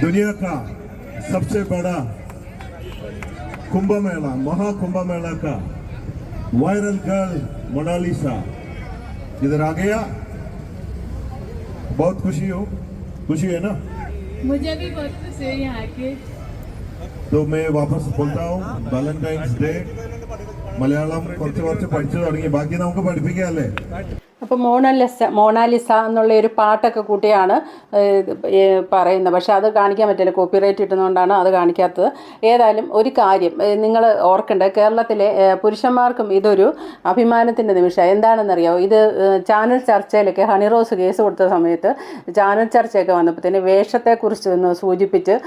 दुनिया का सबसे बड़ा कुंभ मेला महाकुंभ मेला का वायरल गर्ल मोनालिसा इधर आ गया बहुत खुशी हो खुशी है ना मुझे भी बहुत खुशी है यहाँ के तो मैं वापस बोलता हूँ വാലന്റൈൻസ് ഡേ മലയാളം കുറച്ച് കുറച്ച് പഠിച്ചു തുടങ്ങി ബാക്കി നമുക്ക് പഠിപ്പിക്കാല്ലേ അപ്പോൾ മോണലിസ മോണാലിസ എന്നുള്ള ഒരു പാട്ടൊക്കെ കൂട്ടിയാണ് പറയുന്നത്. പക്ഷെ അത് കാണിക്കാൻ പറ്റില്ല. കോപ്പിറൈറ്റ് കിട്ടുന്നതുകൊണ്ടാണ് അത് കാണിക്കാത്തത്. ഏതായാലും ഒരു കാര്യം നിങ്ങൾ ഓർക്കേണ്ടത് കേരളത്തിലെ പുരുഷന്മാർക്കും ഇതൊരു അഭിമാനത്തിന്റെ നിമിഷമാണ് എന്താണെന്നറിയാമോ ഇത് ചാനൽ ചർച്ചയിലൊക്കെ ഹണി റോസ് കേസ് കൊടുത്ത സമയത്ത് ചാനൽ ചർച്ചയൊക്കെ വന്നപ്പോഴത്തേന് വേഷത്തെക്കുറിച്ച് ഒന്ന് സൂചിപ്പിച്ച്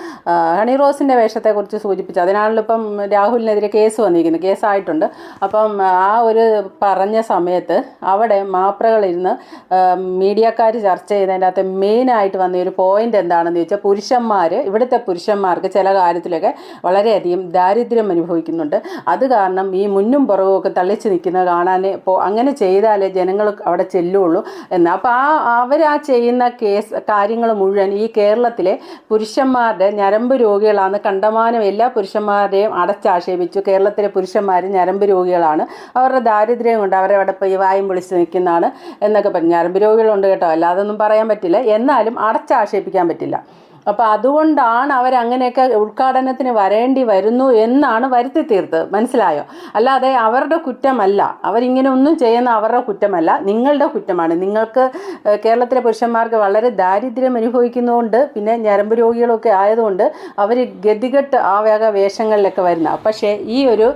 ഹണി ഹണിറോസിന്റെ വേഷത്തെക്കുറിച്ച് സൂചിപ്പിച്ച് അതിനാണല്ലോ ഇപ്പം രാഹുലിനെതിരെ കേസ് വന്നിരിക്കുന്നത് കേസായിട്ടുണ്ട്. അപ്പം ആ ഒരു പറഞ്ഞ സമയത്ത് അവിടെ മാപ്രകളിരുന്ന് മീഡിയക്കാർ ചർച്ച ചെയ്തതിന്റെ അകത്ത് മെയിനായിട്ട് വന്ന ഒരു പോയിന്റ് എന്താണെന്ന് ചോദിച്ചാൽ പുരുഷന്മാർ ഇവിടുത്തെ പുരുഷന്മാർക്ക് ചില കാര്യത്തിലൊക്കെ വളരെയധികം ദാരിദ്ര്യം അനുഭവിക്കുന്നുണ്ട്. അത് കാരണം ഈ മുന്നും പുറവും ഒക്കെ തള്ളിച്ച് നിൽക്കുന്നത് കാണാൻ ഇപ്പോൾ അങ്ങനെ ചെയ്താലേ ജനങ്ങൾ അവിടെ ചെല്ലുള്ളൂ എന്ന്. അപ്പോൾ ആ അവർ ആ ചെയ്യുന്ന കേസ് കാര്യങ്ങൾ മുഴുവൻ ഈ കേരളത്തിലെ പുരുഷന്മാരുടെ ഞരമ്പ് രോഗികളാണ് കണ്ടമാനം എല്ലാ പുരുഷന്മാരെയും അടച്ചാക്ഷേപിച്ചു. കേരളത്തിലെ പുരുഷന്മാർ ഞരമ്പ് രോഗികളാണ്. അവരുടെ ദാരിദ്ര്യം കൊണ്ട് അവരെ അവിടെ പോയി വായും പൊളിച്ച് നിൽക്കുന്നതാണ്. എന്നൊക്കെ പറഞ്ഞു. ഞരമ്പ് രോഗികളുണ്ട് കേട്ടോ. അല്ലാതൊന്നും പറയാൻ പറ്റില്ല. എന്നാലും അടച്ചാക്ഷേപിക്കാൻ പറ്റില്ല. അപ്പോൾ അതുകൊണ്ടാണ് അവരങ്ങനെയൊക്കെ ഉദ്ഘാടനത്തിന് വരേണ്ടി വരുന്നു എന്നാണ് വരുത്തി തീർത്തത് മനസ്സിലായോ? അല്ലാതെ അവരുടെ കുറ്റമല്ല. അവരിങ്ങനെ ഒന്നും ചെയ്യുന്ന അവരുടെ കുറ്റമല്ല. നിങ്ങളുടെ കുറ്റമാണ്. നിങ്ങൾക്ക് കേരളത്തിലെ പുരുഷന്മാർക്ക് വളരെ ദാരിദ്ര്യം അനുഭവിക്കുന്നതുകൊണ്ട് പിന്നെ ഞരമ്പ് രോഗികളൊക്കെ ആയതുകൊണ്ട് അവർ ഗതികെട്ട് ആ വക വേഷങ്ങളിലൊക്കെ വരുന്ന. പക്ഷേ ഈ ഒരു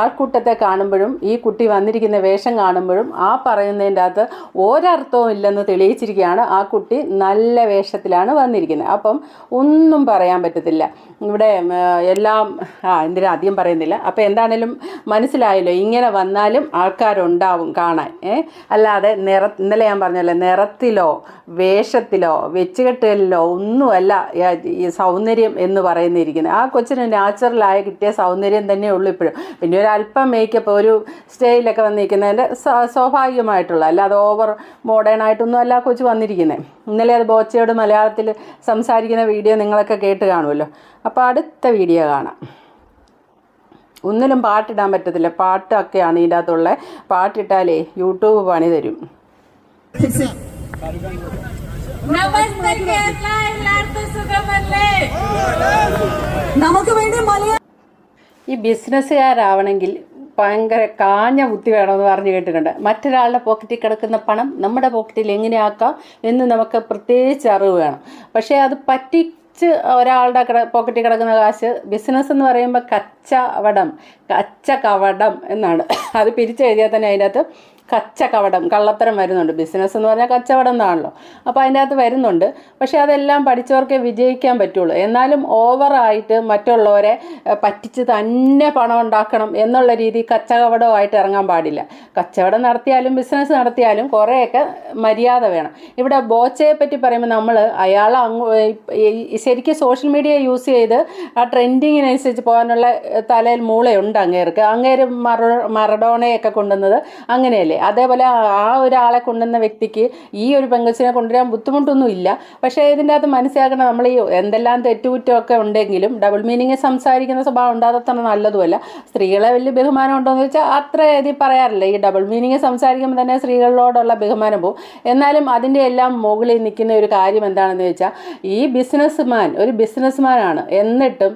ആൾക്കൂട്ടത്തെ കാണുമ്പോഴും ഈ കുട്ടി വന്നിരിക്കുന്ന വേഷം കാണുമ്പോഴും ആ പറയുന്നതിന്റെ അകത്ത് ഒരർത്ഥവും ഇല്ലെന്ന് തെളിയിച്ചിരിക്കുകയാണ് ആ കുട്ടി നല്ല വേഷത്തിലാണ് വന്നിരിക്കുന്നത്. അപ്പം ഒന്നും പറയാൻ പറ്റത്തില്ല. ഇവിടെ എല്ലാം ആ എന്തിനാ അധികം പറയുന്നില്ല. അപ്പോൾ എന്താണേലും മനസ്സിലായല്ലോ ഇങ്ങനെ വന്നാലും ആൾക്കാരുണ്ടാവും കാണാൻ ഏ? അല്ലാതെ നിറ ഇന്നലെ ഞാൻ പറഞ്ഞല്ലോ നിറത്തിലോ വേഷത്തിലോ വെച്ചുകെട്ടലിലോ ഒന്നുമല്ല ഈ- സൗന്ദര്യം എന്ന് പറയുന്നിരിക്കുന്നത്. ആ കൊച്ചിന് നാച്ചുറലായ കിട്ടിയ സൗന്ദര്യം തന്നെ ഉള്ളൂ ഇപ്പോഴും. പിന്നെ ഒരു അല്പം മേക്കപ്പ് ഒരു സ്റ്റേജിലൊക്കെ വന്നിരിക്കുന്നതിന്റെ സ്വ- സ്വാഭാവികമായിട്ടുള്ള അല്ലാതെ ഓവർ മോഡേൺ ആയിട്ടൊന്നും അല്ല കൊച്ചു വന്നിരിക്കുന്നത്. ഇന്നലെ അത് ബോച്ചയോട് മലയാളത്തിൽ സംസാരിക്കുന്ന വീഡിയോ നിങ്ങളൊക്കെ കേട്ട് കാണുമല്ലോ. അപ്പോൾ അടുത്ത വീഡിയോ കാണാം. ഒന്നിലും പാട്ടിടാൻ പറ്റത്തില്ല. പാട്ടൊക്കെയാണ് ഇതിന്റെ അകത്തുള്ള പാട്ടിട്ടാലേ യൂട്യൂബ് പണി തരും. നമുക്ക് വേണ്ടി മലയാള ഈ ബിസിനസ്സുകാരാവണമെങ്കിൽ ഭയങ്കര കാഞ്ഞ ബുദ്ധി വേണമെന്ന് പറഞ്ഞു കേട്ടിട്ടുണ്ട്. മറ്റൊരാളുടെ പോക്കറ്റിൽ കിടക്കുന്ന പണം നമ്മുടെ പോക്കറ്റിൽ എങ്ങനെയാക്കാം എന്ന് നമുക്ക് പ്രത്യേകിച്ച് അറിവ് വേണം. പക്ഷേ അത് പറ്റിച്ച് ഒരാളുടെ കിട പോക്കറ്റിൽ കിടക്കുന്ന കാശ് ബിസിനസ് എന്ന് പറയുമ്പോൾ കച്ചവടം കച്ച കവടം എന്നാണ്. അത് പിരിച്ചെഴുതിയാൽ തന്നെ അതിന്റെ അകത്ത് കച്ചകവടം കള്ളത്തരം വരുന്നുണ്ട്. ബിസിനസ് എന്ന് പറഞ്ഞാൽ കച്ചവടം എന്നാണല്ലോ. അപ്പോൾ അതിന്റെ അകത്ത് വരുന്നുണ്ട്. പക്ഷേ അതെല്ലാം പഠിച്ചവർക്കേ വിജയിക്കാൻ പറ്റുള്ളൂ. എന്നാലും ഓവറായിട്ട് മറ്റുള്ളവരെ പറ്റിച്ച് തന്നെ പണം ഉണ്ടാക്കണം എന്നുള്ള രീതി കച്ചവടവുമായിട്ട് ഇറങ്ങാൻ പാടില്ല. കച്ചവടം നടത്തിയാലും ബിസിനസ് നടത്തിയാലും കുറേയൊക്കെ മര്യാദ വേണം. ഇവിടെ ബോച്ചയെ പറ്റി പറയുമ്പോൾ നമ്മൾ അയാൾ അങ്ങ് ശരിക്കും സോഷ്യൽ മീഡിയ യൂസ് ചെയ്ത് ആ ട്രെൻഡിങ്ങിനനുസരിച്ച് പോകാനുള്ള തലയിൽ മൂളയുണ്ട് അങ്ങേർക്ക്. അങ്ങേര് മറ മറഡോണയൊക്കെ കൊണ്ടുവന്നത് അങ്ങനെയല്ലേ? അതേപോലെ ആ ഒരാളെ കൊണ്ടുവന്ന വ്യക്തിക്ക് ഈ ഒരു പെങ്കൊച്ചിനെ കൊണ്ടുവരാൻ ബുദ്ധിമുട്ടൊന്നും ഇല്ല പക്ഷേ ഇതിന്റെ അകത്ത് മനസ്സിലാക്കണം നമ്മൾ ഈ എന്തെല്ലാം തെറ്റുകുറ്റമൊക്കെ ഉണ്ടെങ്കിലും ഡബിൾ മീനിങ് സംസാരിക്കുന്ന സ്വഭാവം ഉണ്ടാകത്തന്നെ നല്ലതുമല്ല. സ്ത്രീകളെ വലിയ ബഹുമാനം ഉണ്ടോ എന്ന് വെച്ചാൽ അത്ര ഇതിൽ പറയാറില്ല. ഈ ഡബിൾ മീനിങ് സംസാരിക്കുമ്പോൾ തന്നെ സ്ത്രീകളോടുള്ള ബഹുമാനം പോകും. എന്നാലും അതിന്റെ എല്ലാം മുകളിൽ നിൽക്കുന്ന ഒരു കാര്യം എന്താണെന്ന് വെച്ചാൽ ഈ ബിസിനസ്മാൻ ഒരു ബിസിനസ്മാനാണ് എന്നിട്ടും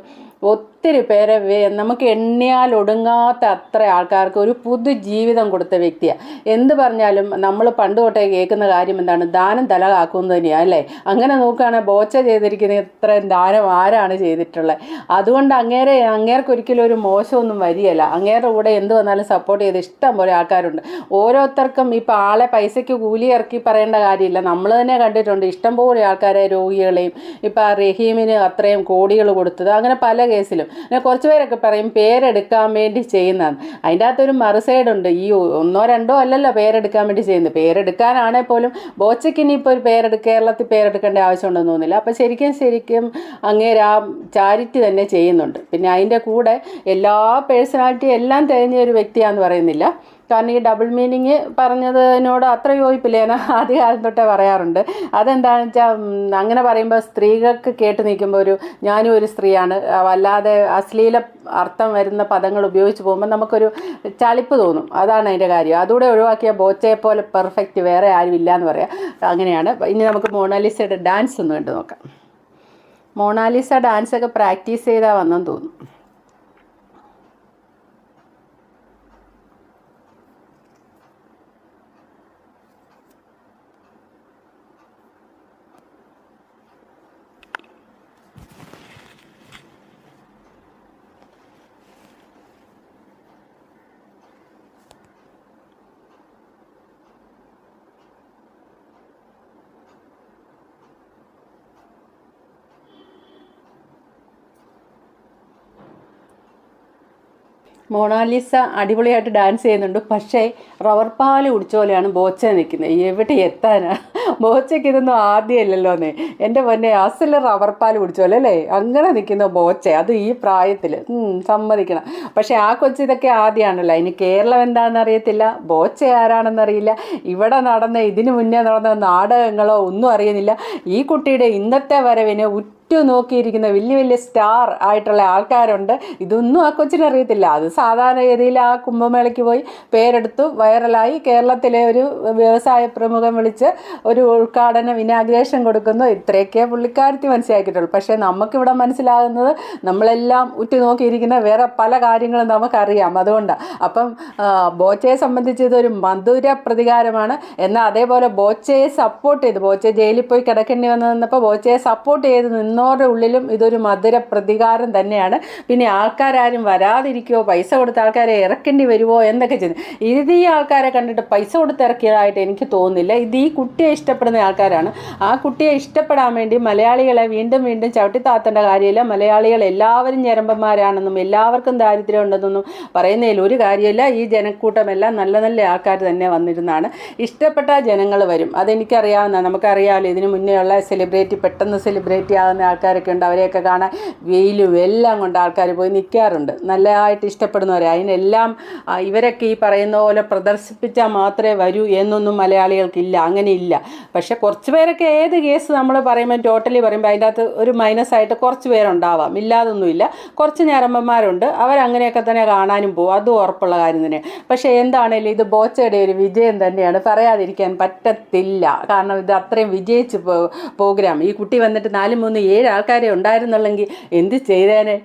ഒത്തിരി പേരെ നമുക്ക് എണ്ണിയാൽ ഒടുങ്ങാത്ത അത്ര ആൾക്കാർക്ക് ഒരു പുതു ജീവിതം കൊടുത്ത വ്യക്തിയാണ് എന്ത് പറഞ്ഞാലും നമ്മൾ പണ്ട് തൊട്ടേ കേൾക്കുന്ന കാര്യം എന്താണ്? ദാനം തല കാക്കുന്നത് തന്നെയാണ് അല്ലേ? അങ്ങനെ നോക്കുകയാണെങ്കിൽ ബോച്ച ചെയ്തിരിക്കുന്ന ഇത്രയും ദാനം ആരാണ് ചെയ്തിട്ടുള്ളത് അതുകൊണ്ട് അങ്ങേരെ അങ്ങേർക്ക് ഒരിക്കലും ഒരു മോശമൊന്നും വരികയല്ല. അങ്ങേരുടെ കൂടെ എന്ത് വന്നാലും സപ്പോർട്ട് ചെയ്ത് ഇഷ്ടം പോലെ ആൾക്കാരുണ്ട്. ഓരോരുത്തർക്കും ഇപ്പോൾ ആളെ പൈസയ്ക്ക് കൂലി ഇറക്കി പറയേണ്ട കാര്യമില്ല. നമ്മൾ തന്നെ കണ്ടിട്ടുണ്ട് ഇഷ്ടം പോലെ ആൾക്കാരെ രോഗികളെയും ഇപ്പോൾ റഹീമിന് അത്രയും കോടികൾ കൊടുത്തത്. അങ്ങനെ പല കേസിലും. പിന്നെ കുറച്ച് പേരൊക്കെ പറയും പേരെടുക്കാൻ വേണ്ടി ചെയ്യുന്നതാണ്. അതിന്റെ അകത്തൊരു മറുസൈഡുണ്ട് ഈ ഒന്നോ രണ്ടോ അല്ലല്ലോ പേരെടുക്കാൻ വേണ്ടി ചെയ്യുന്നത്. പേരെടുക്കാനാണെ പോലും ബോച്ചയ്ക്ക് ഇനിയിപ്പോൾ ഒരു പേരെടുക്ക കേരളത്തിൽ പേരെടുക്കേണ്ട ആവശ്യമുണ്ടെന്ന് തോന്നുന്നില്ല അപ്പോൾ ശരിക്കും ശരിക്കും അങ്ങേര് ആ ചാരിറ്റി തന്നെ ചെയ്യുന്നുണ്ട്. പിന്നെ അതിന്റെ കൂടെ എല്ലാ പേഴ്സണാലിറ്റി എല്ലാം തികഞ്ഞ ഒരു വ്യക്തിയാന്ന് പറയുന്നില്ല. കാരണം ഈ ഡബിൾ മീനിങ് പറഞ്ഞതിനോട് അത്ര യോജിപ്പില്ല. ഞാൻ ആദ്യകാലം തൊട്ടേ പറയാറുണ്ട്. അതെന്താണെന്ന് വെച്ചാൽ അങ്ങനെ പറയുമ്പോൾ സ്ത്രീകൾക്ക് കേട്ട് നിൽക്കുമ്പോൾ ഒരു ഞാനും ഒരു സ്ത്രീയാണ്. വല്ലാതെ അശ്ലീല അർത്ഥം വരുന്ന പദങ്ങൾ ഉപയോഗിച്ച് പോകുമ്പോൾ നമുക്കൊരു ചളിപ്പ് തോന്നും. അതാണ് അതിന്റെ കാര്യം. അതുകൂടെ ഒഴിവാക്കിയ ബോച്ചയെ പോലെ പെർഫെക്റ്റ് വേറെ ആരും ഇല്ല എന്ന് പറയാം. അങ്ങനെയാണ്. ഇനി നമുക്ക് മോണാലിസയുടെ ഡാൻസ് ഒന്ന് കണ്ടു നോക്കാം മോണാലിസ ഡാൻസ് ഒക്കെ പ്രാക്ടീസ് ചെയ്താൽ വന്നെന്ന് തോന്നുന്നു. മൊണാലിസ അടിപൊളിയായിട്ട് ഡാൻസ് ചെയ്യുന്നുണ്ട്. പക്ഷേ റവർ പാൽ കുടിച്ച പോലെയാണ് ബോച്ച നിൽക്കുന്നത്. എവിടെ എത്താനാ? ബോച്ചയ്ക്ക് ഇതൊന്നും ആദ്യമല്ലല്ലോ എന്നേ. എന്റെ പൊന്നെ അസൽ റവർ പാൽ കുടിച്ച പോലെ അല്ലേ? അങ്ങനെ നിൽക്കുന്ന ബോച്ച അത് ഈ പ്രായത്തിൽ സമ്മതിക്കണം. പക്ഷേ ആ കൊച്ചു ഇതൊക്കെ ആദ്യമാണല്ലോ അതിന് കേരളം എന്താണെന്ന് അറിയത്തില്ല. ബോച്ച ആരാണെന്നറിയില്ല ഇവിടെ നടന്ന ഇതിനു മുന്നേ നടന്ന നാടകങ്ങളോ ഒന്നും അറിയുന്നില്ല. ഈ കുട്ടിയുടെ ഇന്നത്തെ വരവിന് ഉറ്റു നോക്കിയിരിക്കുന്ന വലിയ വലിയ സ്റ്റാർ ആയിട്ടുള്ള ആൾക്കാരുണ്ട്. ഇതൊന്നും ആ കൊച്ചിന് അറിയത്തില്ല. അത് സാധാരണ രീതിയിൽ ആ കുംഭമേളയ്ക്ക് പോയി പേരെടുത്തു. വൈറലായി കേരളത്തിലെ ഒരു വ്യവസായ പ്രമുഖം വിളിച്ച് ഒരു ഉദ്ഘാടനം ഇനാഗ്രേഷൻ കൊടുക്കുന്നു. ഇത്രയൊക്കെ പുള്ളിക്കാരത്തി മനസ്സിലാക്കിയിട്ടുള്ളൂ. പക്ഷേ നമുക്കിവിടെ മനസ്സിലാകുന്നത് നമ്മളെല്ലാം ഉറ്റുനോക്കിയിരിക്കുന്ന വേറെ പല കാര്യങ്ങളും നമുക്കറിയാം. അതുകൊണ്ടാണ് അപ്പം ബോച്ചയെ സംബന്ധിച്ച് ഇതൊരു മധുര പ്രതികാരമാണ്. എന്നാൽ അതേപോലെ ബോച്ചയെ സപ്പോർട്ട് ചെയ്ത്. ബോച്ചെ ജയിലിൽ പോയി കിടക്കേണ്ടി വന്നപ്പോൾ ബോച്ചയെ സപ്പോർട്ട് ചെയ്ത് നിന്നവരുടെ ഉള്ളിലും ഇതൊരു മധുര പ്രതികാരം തന്നെയാണ്. പിന്നെ ആൾക്കാരും വരാതിരിക്കുമോ പൈസ കൊടുത്ത ആൾക്കാരെ ഇറക്കേണ്ടി വരുമോ എന്നൊക്കെ ചെയ്തു ഇത് ഈ ആൾക്കാരെ കണ്ടിട്ട് പൈസ കൊടുത്ത് ഇറക്കിയതായിട്ട് എനിക്ക് തോന്നുന്നില്ല. ഇത് ഈ കുട്ടിയെ ഇഷ്ടപ്പെടുന്ന ആൾക്കാരാണ്. ആ കുട്ടിയെ ഇഷ്ടപ്പെടാൻ വേണ്ടി മലയാളികളെ വീണ്ടും വീണ്ടും ചവിട്ടിത്താത്തേണ്ട കാര്യമില്ല. മലയാളികൾ എല്ലാവരും ഞരമ്പന്മാരാണെന്നും എല്ലാവർക്കും ദാരിദ്ര്യം ഉണ്ടെന്നൊന്നും പറയുന്നതിൽ ഒരു കാര്യമില്ല. ഈ ജനക്കൂട്ടമെല്ലാം നല്ല നല്ല ആൾക്കാർ തന്നെ വന്നിരുന്നാണ്. ഇഷ്ടപ്പെട്ട ജനങ്ങൾ വരും. അതെനിക്കറിയാവുന്ന നമുക്കറിയാമല്ലോ ഇതിനു മുന്നേ ഉള്ള സെലിബ്രിറ്റി പെട്ടെന്ന് സെലിബ്രിറ്റി ആകുന്ന ആൾക്കാരൊക്കെ ഉണ്ട് അവരെയൊക്കെ കാണാൻ വെയിലും എല്ലാം കൊണ്ട് ആൾക്കാർ പോയി നിൽക്കാറുണ്ട് നല്ലതായിട്ട് ഇഷ്ടപ്പെടുന്നവരെ. അതിനെല്ലാം ഇവരൊക്കെ ഈ പറയുന്ന പോലെ പ്രദർശിപ്പിച്ചാൽ മാത്രമേ വരൂ എന്നൊന്നും മലയാളികൾക്കില്ല. അങ്ങനെ ഇല്ല പക്ഷെ കുറച്ച് പേരൊക്കെ ഏത് കേസ് നമ്മൾ പറയുമ്പോൾ ടോട്ടലി പറയുമ്പോൾ അതിന്റെ അകത്ത് ഒരു മൈനസ് ആയിട്ട് കുറച്ച് പേരുണ്ടാവാം. ഇല്ലാതൊന്നുമില്ല. കുറച്ച് ഞരമ്പന്മാരുണ്ട്. അവരങ്ങനെയൊക്കെ തന്നെ കാണാനും പോകും അതും ഉറപ്പുള്ള കാര്യം തന്നെ പക്ഷേ എന്താണേലും ഇത് ബോച്ചയുടെ ഒരു വിജയം തന്നെയാണ്. പറയാതിരിക്കാൻ പറ്റത്തില്ല. കാരണം ഇത് അത്രയും വിജയിച്ച് പ്രോഗ്രാം. ഈ കുട്ടി വന്നിട്ട് നാല് മൂന്ന് ഏഴ് ആൾക്കാരെ ഉണ്ടായിരുന്നുള്ളെങ്കിൽ എന്ത് ചെയ്തേനെ?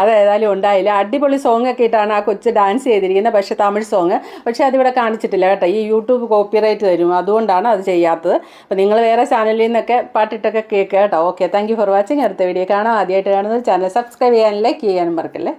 അതേതായാലും ഉണ്ടായില്ല. അടിപൊളി സോങ് ഒക്കെ ഇട്ടാണ് ആ കൊച്ച് ഡാൻസ് ചെയ്തിരിക്കുന്നത്. പക്ഷേ തമിഴ് സോങ് പക്ഷേ അതിവിടെ കാണിച്ചിട്ടില്ല കേട്ടോ. ഈ യൂട്യൂബ് കോപ്പിറൈറ്റ് തരും. അതുകൊണ്ടാണ് അത് ചെയ്യാത്തത്. അപ്പോൾ നിങ്ങൾ വേറെ ചാനലിൽ നിന്നൊക്കെ പാട്ടിട്ടൊക്കെ കേൾക്കുക കേട്ടോ. ഓക്കെ താങ്ക് ഫോർ വാച്ചിങ് അടുത്ത വീഡിയോ കാണാം. ആദ്യമായിട്ട് കാണുന്നത് ചാനൽ സബ്സ്ക്രൈബ് ചെയ്യാനും ലൈക്ക് ചെയ്യാനും മറക്കല്ലേ?